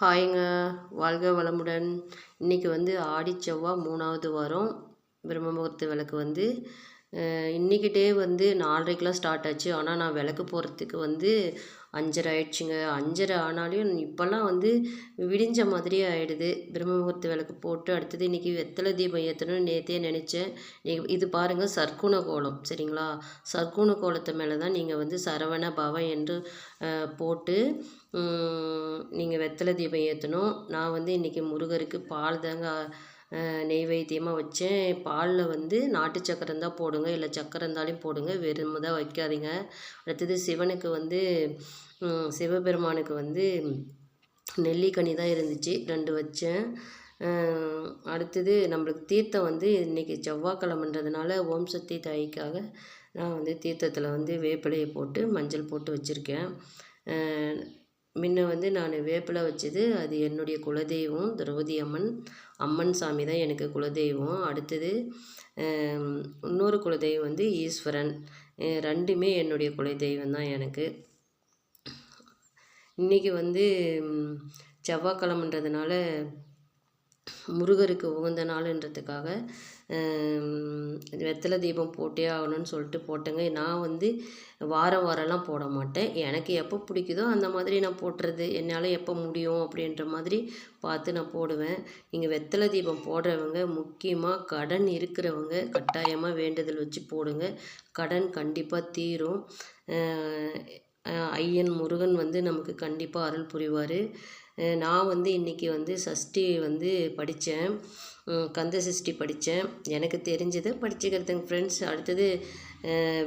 ஹாய்ங்க. வாழ்க வளமுடன். இன்றைக்கி வந்து ஆடி செவ்வாய் மூணாவது வாரம். பிரம்ம முகூர்த்த விளக்கு வந்து இன்றைக்கிட்டே வந்து நாலரைக்கெலாம் ஸ்டார்ட் ஆச்சு. ஆனால் நான் விளக்கு போகிறதுக்கு வந்து அஞ்சரை ஆயிடுச்சுங்க. அஞ்சரை ஆனாலையும் இப்போல்லாம் வந்து விடிஞ்ச மாதிரியே ஆகிடுது பிரம்மமுகூர்த்த விளக்கு போட்டு அடுத்தது இன்றைக்கி வெத்தலை தீபம் ஏற்றணும்னு நேற்றே நினச்சேன். நீங்கள் இது பாருங்கள் சர்க்குண கோலம் சரிங்களா? சர்க்குண கோலத்து மேலே தான் நீங்கள் வந்து சரவண பவம் என்று போட்டு நீங்கள் வெத்தலை தீபம் ஏற்றணும் நான் வந்து இன்றைக்கி முருகருக்கு பால் தாங்க நெய்வேத்தியமாக வச்சேன் பாலில் வந்து நாட்டு சக்கரை இருந்தால் போடுங்க. இல்லை சக்கரை இருந்தாலும் போடுங்க. வெறும் தான் வைக்காதீங்க. அடுத்தது சிவனுக்கு வந்து சிவபெருமானுக்கு வந்து நெல்லிக்கனி தான் இருந்துச்சு. ரெண்டு வச்சேன். அடுத்தது நம்மளுக்கு தீர்த்தம் வந்து இன்றைக்கி செவ்வாய்க்கிழமன்றதுனால ஓம் சக்தி தாய்க்காக நான் வந்து தீர்த்தத்தில் வந்து வேப்பிலையை போட்டு மஞ்சள் போட்டு வச்சுருக்கேன். முன்ன வந்து நான் வேப்பிலை வச்சது அது என்னுடைய குலதெய்வம் திரௌபதி அம்மன். அம்மன் சாமி தான் எனக்கு குலதெய்வம். அடுத்தது இன்னொரு குலதெய்வம் வந்து ஈஸ்வரன். ரெண்டுமே என்னுடைய குலதெய்வம் தான் எனக்கு. இன்றைக்கி வந்து செவ்வாய்க்கிழமன்றதுனால முருகருக்கு உகந்த நாளுன்றதுக்காக வெத்தலை தீபம் போட்டே ஆகணும்னு சொல்லிட்டு போட்டேங்க. நான் வந்து வாரம் வாரம்லாம் போட மாட்டேன். எனக்கு எப்போ பிடிக்குதோ அந்த மாதிரி நான் போட்டுறது. என்னால் எப்போ முடியும் அப்படின்ற மாதிரி பார்த்து நான் போடுவேன். நீங்கள் வெத்தலை தீபம் போடுறவங்க முக்கியமாக கடன் இருக்கிறவங்க கட்டாயமாக வேண்டுதல் வச்சு போடுங்க. கடன் கண்டிப்பாக தீரும். ஐயன் முருகன் வந்து நமக்கு கண்டிப்பாக அருள் புரிவார். நான் வந்து இன்றைக்கி வந்து சஷ்டி வந்து படித்தேன் கந்த சஷ்டி படித்தேன் எனக்கு தெரிஞ்சதை படிச்சுக்கிறதுங்க ஃப்ரெண்ட்ஸ் அடுத்தது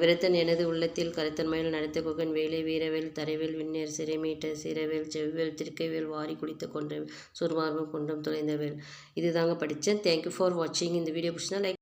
விரத்தன் எனது உள்ளத்தில் கருத்தன்மையில் நடத்த குகன் வேலை வீரவேல் தரைவேல் விண்ணேர் சிறைமீட்ட சிறவேல் செவ்வேல் திருக்கைவேல் வாரி குடித்த கொண்ட சுருமார்பம் கொண்டும் தொலைந்தவேல் இது தாங்க படித்தேன் தேங்க்யூ ஃபார் வாட்சிங் இந்த வீடியோ பிடிச்சினா லைக்